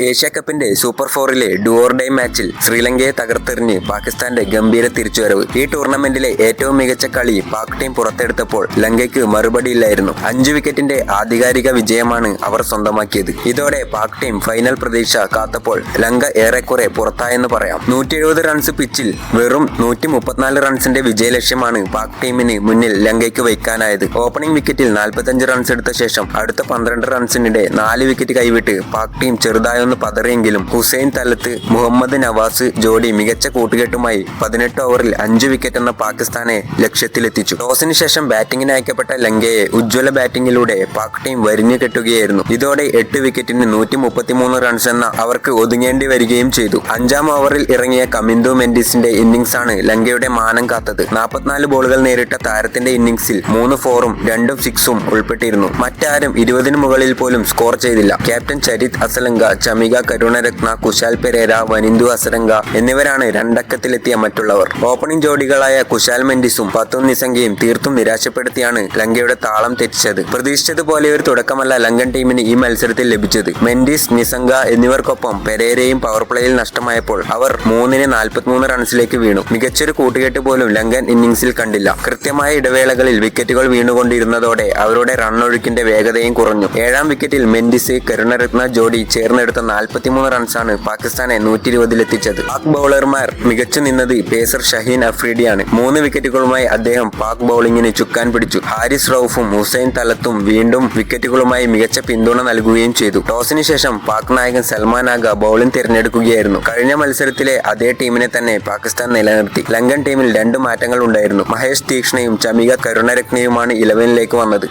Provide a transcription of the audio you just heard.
Asia കപ്പിന്റെ super ഫോറിലെ ഡുവോർ day മാച്ചിൽ ശ്രീലങ്കയെ തകർത്തെറിഞ്ഞ് പാകിസ്ഥാന്റെ ഗംഭീര തിരിച്ചുവരവ്. ഈ ടൂർണമെന്റിലെ ഏറ്റവും മികച്ച കളി പാക് ടീം പുറത്തെടുത്തപ്പോൾ ലങ്കയ്ക്ക് മറുപടിയില്ലായിരുന്നു. അഞ്ചു വിക്കറ്റിന്റെ ആധികാരിക വിജയമാണ് അവർ സ്വന്തമാക്കിയത്. ഇതോടെ പാക് ടീം ഫൈനൽ പ്രതീക്ഷ കാത്തപ്പോൾ ലങ്ക ഏറെക്കുറെ പുറത്തായെന്ന് പറയാം. നൂറ്റി എഴുപത് റൺസ് പിച്ചിൽ വെറും നൂറ്റി മുപ്പത്തിനാല് റൺസിന്റെ വിജയലക്ഷ്യമാണ് പാക് ടീമിന് മുന്നിൽ ലങ്കയ്ക്ക് വയ്ക്കാനായത്. ഓപ്പണിംഗ് വിക്കറ്റിൽ നാൽപ്പത്തഞ്ച് റൺസ് എടുത്ത ശേഷം അടുത്ത പന്ത്രണ്ട് റൺസിനിടെ നാല് വിക്കറ്റ് കൈവിട്ട് പാക് ടീം ചെറുതായൊന്ന് പതറിയെങ്കിലും ഹുസൈൻ തലത്ത് മുഹമ്മദ് നവാസ് ജോഡി മികച്ച കൂട്ടുകെട്ടുമായി പതിനെട്ട് ഓവറിൽ അഞ്ച് വിക്കറ്റ് എന്ന പാകിസ്ഥാനെ ലക്ഷ്യത്തിലെത്തിച്ചു. ടോസിന് ശേഷം ബാറ്റിംഗിന് അയക്കപ്പെട്ട ലങ്കയെ ഉജ്ജ്വല ബാറ്റിംഗിലൂടെ പാക് ടീം വരിഞ്ഞു കെട്ടുകയായിരുന്നു. ഇതോടെ എട്ട് വിക്കറ്റിന് നൂറ്റി മുപ്പത്തിമൂന്ന് റൺസ് എന്ന അവർക്ക് ഒതുങ്ങേണ്ടി വരികയും ചെയ്തു. അഞ്ചാം ഓവറിൽ ഇറങ്ങിയ കമിന്ദു മെൻഡിസിന്റെ ആണ് ലങ്കയുടെ മാനം കാത്തത്. നാൽപ്പത്തിനാല് ബോളുകൾ നേരിട്ട താരത്തിന്റെ ഇന്നിംഗ്സിൽ മൂന്ന് ഫോറും രണ്ടും സിക്സും ഉൾപ്പെട്ടിരുന്നു. മറ്റാരും ഇരുപതിനു മുകളിൽ പോലും സ്കോർ ചെയ്തില്ല. ക്യാപ്റ്റൻ ചരിത് അസലങ്ക ചമിക കരുണരത്ന കുശാൽ പെരേര വനിന്ദു അസരംഗ എന്നിവരാണ് രണ്ടക്കത്തിലെത്തിയ മറ്റുള്ളവർ. ഓപ്പണിംഗ് ജോഡികളായ കുശാൽ മെൻഡിസും പത്തും നിസംഗയും തീർത്തും നിരാശപ്പെടുത്തിയാണ് ലങ്കയുടെ താളം തെറ്റിച്ചത്. പ്രതീക്ഷിച്ചതുപോലെ ഒരു തുടക്കമല്ല ലങ്കൻ ടീമിന് ഈ മത്സരത്തിൽ ലഭിച്ചത്. മെൻഡിസ് നിസംഗ എന്നിവർക്കൊപ്പം പെരേരയും പവർ പ്ലേയിൽ നഷ്ടമായപ്പോൾ അവർ മൂന്നിന് നാൽപ്പത്തിമൂന്ന് റൺസിലേക്ക് വീണു. മികച്ചൊരു കൂട്ടുകെട്ട് പോലും ലങ്കൻ ഇന്നിംഗ്സിൽ കണ്ടില്ല. കൃത്യമായ ഇടവേളകളിൽ വിക്കറ്റുകൾ വീണുകൊണ്ടിരുന്നതോടെ അവരുടെ റണ്ണൊഴുക്കിന്റെ വേഗതയും കുറഞ്ഞു. ഏഴാം വിക്കറ്റിൽ മെൻഡിസ് കരുണരത്ന ജോഡി ചേർന്നെടുത്ത നാൽപ്പത്തിമൂന്ന് റൺസാണ് പാകിസ്ഥാനെ നൂറ്റി ഇരുപതിലെത്തിച്ചത് പാക് ബൗളർമാർ മികച്ചു നിന്നത് പേസർ ഷഹീൻ അഫ്രീഡിയാണ് മൂന്ന് വിക്കറ്റുകളുമായി അദ്ദേഹം പാക് ബൗളിംഗിന് ചുക്കാൻ പിടിച്ചു. ഹാരിസ് റൌഫും ഹുസൈൻ തലത്തും വീണ്ടും വിക്കറ്റുകളുമായി മികച്ച പിന്തുണ നൽകുകയും ചെയ്തു. ടോസിന് ശേഷം പാക് നായകൻ സൽമാൻ ആഗ ബൗളിംഗ് തിരഞ്ഞെടുക്കുകയായിരുന്നു. കഴിഞ്ഞ മത്സരത്തിലെ അതേ ടീമിനെ തന്നെ പാകിസ്ഥാൻ നിലനിർത്തി. ലങ്കൻ ടീമിൽ രണ്ട് മാറ്റങ്ങൾ ഉണ്ടായിരുന്നു മഹേഷ് തീക്ഷ്ണയും ചമിക കരുണരത്നയുമാണ് ഇലവനിലേക്ക് വന്നത്.